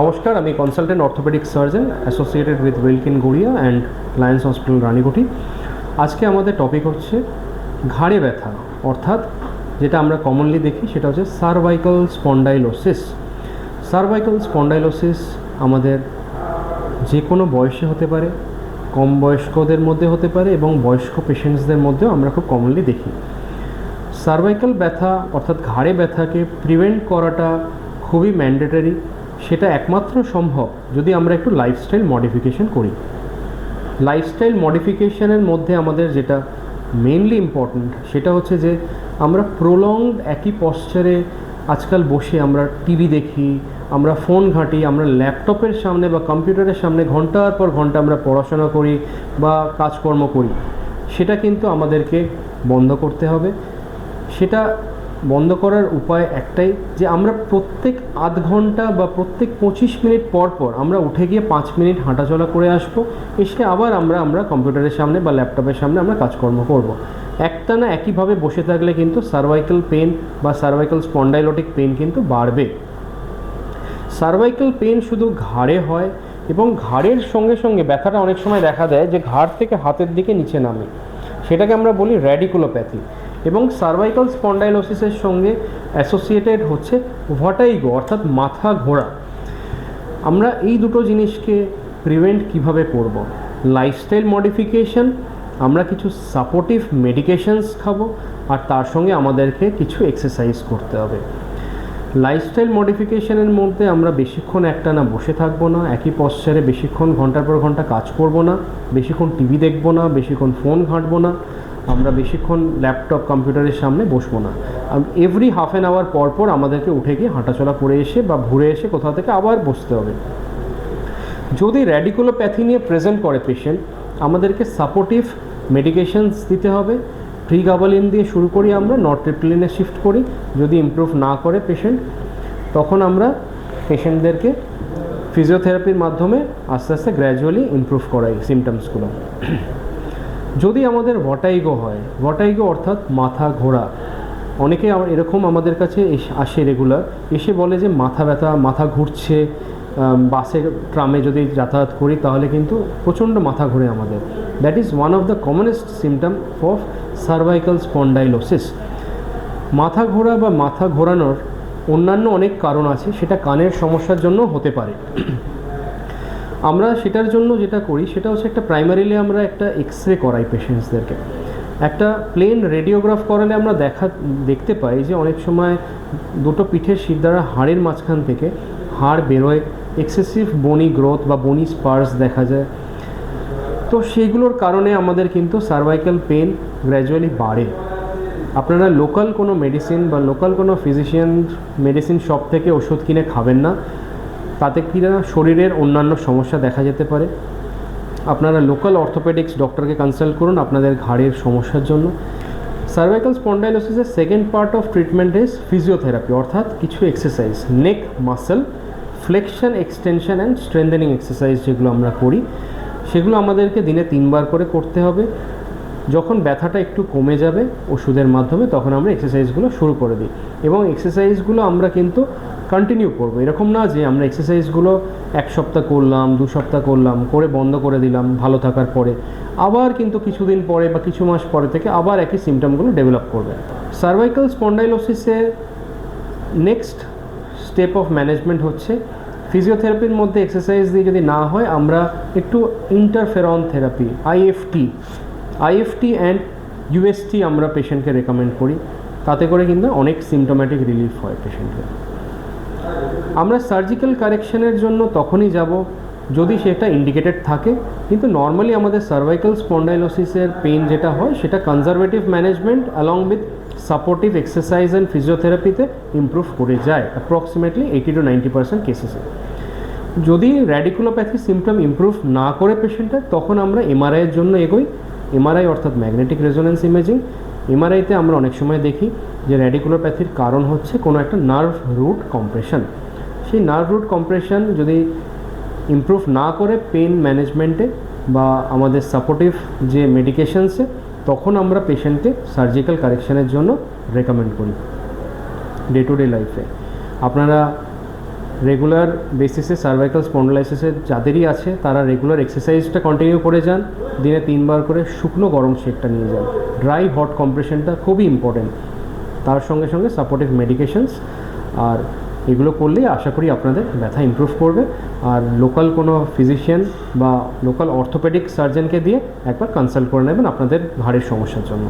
নমস্কার, আমি consultant orthopaedic surgeon associated with উইলকিন Garia and লায়েন্স হসপিটাল রানীকুটি। আজকে আমাদের টপিক হচ্ছে ঘাড়ে ব্যথা, অর্থাৎ যেটা আমরা কমনলি দেখি সেটা হচ্ছে সার্ভাইকাল স্পন্ডাইলোসিস সার্ভাইকাল স্পন্ডাইলোসিস আমাদের যে কোনো বয়সে হতে পারে, কম বয়স্কদের মধ্যে হতে পারে এবং বয়স্ক পেশেন্টসদের মধ্যেও আমরা খুব কমনলি দেখি। সার্ভাইকাল ব্যথা, অর্থাৎ ঘাড়ে ব্যথাকে প্রিভেন্ট করাটা খুবই ম্যান্ডেটারি সেটা একমাত্র সম্ভব যদি আমরা একটু লাইফস্টাইল মডিফিকেশন করি। লাইফস্টাইল মডিফিকেশনের মধ্যে আমাদের যেটা মেনলি ইম্পর্ট্যান্ট সেটা হচ্ছে যে আমরা প্রলংড একই পশ্চারে আজকাল বসে আমরা টিভি দেখি, আমরা ফোন ঘাঁটি, আমরা ল্যাপটপের সামনে বা কম্পিউটারের সামনে ঘণ্টার পর ঘণ্টা আমরা পড়াশোনা করি বা কাজকর্ম করি। সেটা কিন্তু আমাদেরকে বন্ধ করতে হবে। সেটা বন্ধ করার উপায় একটাই যে আমরা প্রত্যেক আধ ঘণ্টা বা প্রত্যেক পঁচিশ মিনিট পর পর আমরা উঠে গিয়ে পাঁচ মিনিট হাঁটাচলা করে আসব, এসে আবার আমরা আমরা কম্পিউটারের সামনে বা ল্যাপটপের সামনে আমরা কাজকর্ম করব। একটানা একইভাবে বসে থাকলে কিন্তু সার্ভাইকাল পেন বা সার্ভাইকাল স্পন্ডাইলোটিক পেন কিন্তু বাড়বে। সার্ভাইকাল পেন শুধু ঘাড়ে হয় এবং ঘাড়ের সঙ্গে সঙ্গে ব্যথাটা অনেক সময় দেখা দেয় যে ঘাড় থেকে হাতের দিকে নিচে নামে। সেটাকে আমরা বলি র্যাডিকুলোপ্যাথি এবং সার্ভাইকাল স্পন্ডাইলোসিসের সঙ্গে অ্যাসোসিয়েটেড হচ্ছে ভটাইগো অর্থাৎ মাথা ঘোরা। আমরা এই দুটো জিনিসকে প্রিভেন্ট কীভাবে করব? লাইফস্টাইল মডিফিকেশন আমরা কিছু সাপোর্টিভ মেডিকেশনস খাব, আর তার সঙ্গে আমাদেরকে কিছু এক্সারসাইজ করতে হবে। লাইফস্টাইল মডিফিকেশনের মধ্যে আমরা বেশিক্ষণ একটানা বসে থাকব না, একই পশ্চারে বেশিক্ষণ ঘণ্টার পর ঘণ্টা কাজ করব না, বেশিক্ষণ টিভি দেখব না, বেশিক্ষণ ফোন ঘাঁটবো না। আমরা বেশিক্ষণ ল্যাপটপ কম্পিউটারের সামনে বসবো না। এভরি হাফ অ্যান আওয়ার পর পর আমাদেরকে উঠে গিয়ে হাঁটাচলা করে এসে বা ঘুরে এসে কোথাও থেকে আবার বসতে হবে। যদি র্যাডিকুলোপ্যাথি নিয়ে প্রেজেন্ট করে পেশেন্ট আমাদেরকে সাপোর্টিভ মেডিকেশনস দিতে হবে। প্রিগাবালিন দিয়ে শুরু করি আমরা নট্রিপ্লিনে শিফট করি। যদি ইমপ্রুভ না করে পেশেন্ট তখন আমরা পেশেন্টদেরকে ফিজিওথেরাপির মাধ্যমে আস্তে আস্তে গ্র্যাজুয়ালি ইমপ্রুভ করাই সিমটমসগুলো যদি আমাদের ভটাইগো হয়, ভটাইগো অর্থাৎ মাথা ঘোরা অনেকে এরকম আমাদের কাছে আসে রেগুলার এসে বলে যে মাথা ব্যথা, মাথা ঘুরছে বাসে ট্রামে যদি যাতায়াত করি তাহলে কিন্তু প্রচণ্ড মাথা ঘোরে আমাদের। That is one of the commonest symptom of cervical spondylosis মাথা ঘোরা বা মাথা ঘোরানোর অন্যান্য অনেক কারণ আছে, সেটা কানের সমস্যার জন্য হতে পারে। আমরা সেটার জন্য যেটা করি, সেটা হচ্ছে একটা প্রাইমারিলি আমরা একটা এক্স রে করাই পেশেন্টসদেরকে একটা প্লেন রেডিওগ্রাফ করালে আমরা দেখা, দেখতে পাই যে অনেক সময় দুটো পিঠের শিরদাঁড়া হাড়ের মাঝখান থেকে হাড় বেরোয় এক্সেসিভ বনি গ্রোথ বা বনি স্পার্স দেখা যায়। তো সেইগুলোর কারণে আমাদের কিন্তু সার্ভাইকাল পেন গ্র্যাজুয়ালি বাড়ে। আপনারা লোকাল কোনো মেডিসিন বা লোকাল কোনো ফিজিশিয়ান মেডিসিন শপ থেকে ওষুধ কিনে খাবেন না। তাতে কিনা শরীরের অন্যান্য সমস্যা দেখা যেতে পারে। আপনারা লোকাল অর্থোপেডিক্স ডক্টরকে কনসাল্ট করুন আপনাদের ঘাড়ের সমস্যার জন্য। Cervical স্পন্ডাইলোসিসের second part of treatment is physiotherapy অর্থাৎ কিছু exercise neck muscle flexion extension and strengthening exercise যেগুলো আমরা করি, সেগুলো আমাদেরকে দিনে তিনবার করে করতে হবে। যখন ব্যথাটা একটু কমে যাবে ওষুধের মাধ্যমে, তখন আমরা এক্সারসাইজগুলো শুরু করে দিই। এবং এক্সারসাইজগুলো আমরা কিন্তু কন্টিনিউ করব। এরকম না যে আমরা এক্সারসাইজগুলো এক সপ্তাহ করলাম, দু সপ্তাহ করলাম, করে বন্ধ করে দিলাম, ভালো থাকার পরে। আবার কিন্তু কিছুদিন পরে বা কিছু মাস পরে থেকে আবার একই সিমটমগুলো ডেভেলপ করবে। সার্ভাইকাল স্পন্ডাইলোসিসে নেক্সট স্টেপ অফ ম্যানেজমেন্ট হচ্ছে ফিজিওথেরাপির মধ্যে এক্সারসাইজ দিয়ে যদি না হয়, আমরা একটু interferon therapy IFT IFT and UST আমরা পেশেন্টকে রেকমেন্ড করি। তাতে করে কিন্তু অনেক সিমটোম্যাটিক রিলিফ হয় পেশেন্টের আমরা সার্জিক্যাল কারেকশনের জন্য তখনই যাব যদি সেটা ইন্ডিকেটেড থাকে। কিন্তু নর্মালি আমাদের সার্ভাইকাল স্পন্ডাইলোসিসের পেন যেটা হয়, সেটা conservative management along with supportive exercise and ফিজিওথেরাপিতে improve করে যায় approximately eighty to ninety percent কেসেসে যদি র্যাডিকুলোপ্যাথি সিমটম ইমপ্রুভ না করে পেশেন্টের তখন আমরা এমআরআইয়ের জন্য এগোই। এমআরআই অর্থাৎ ম্যাগনেটিক রেজোনেন্স ইমেজিং এমআরআইতে আমরা অনেক সময় দেখি যে র্যাডিকুলোপ্যাথির কারণ হচ্ছে কোনো একটা নার্ভ রুট কম্প্রেশন সেই নার্ভ রুট কম্প্রেশন যদি ইমপ্রুভ না করে পেন ম্যানেজমেন্টে বা আমাদের সাপোর্টিভ যে মেডিকেশনসে তখন আমরা পেশেন্টকে সার্জিক্যাল কারেকশানের জন্য রেকমেন্ড করি ডে টু ডে লাইফে আপনারা রেগুলার বেসিসে সার্ভাইকাল স্পন্ডলাইসিসের যাদেরই আছে, তারা রেগুলার এক্সারসাইজটা কন্টিনিউ করে যান, দিনে তিনবার করে শুকনো গরম শেকটা নিয়ে যান। ড্রাই হট কম্প্রেশনটা খুবই ইম্পর্টেন্ট তার সঙ্গে সঙ্গে সাপোর্টিভ মেডিকেশনস আর এগুলো করলেই আশা করি আপনাদের ব্যথা ইমপ্রুভ করবে। আর লোকাল কোনো ফিজিশিয়ান বা লোকাল অর্থোপেডিক সার্জনকে দিয়ে একবার কনসাল্ট করে নেবেন আপনাদের ঘাড়ের সমস্যার জন্য।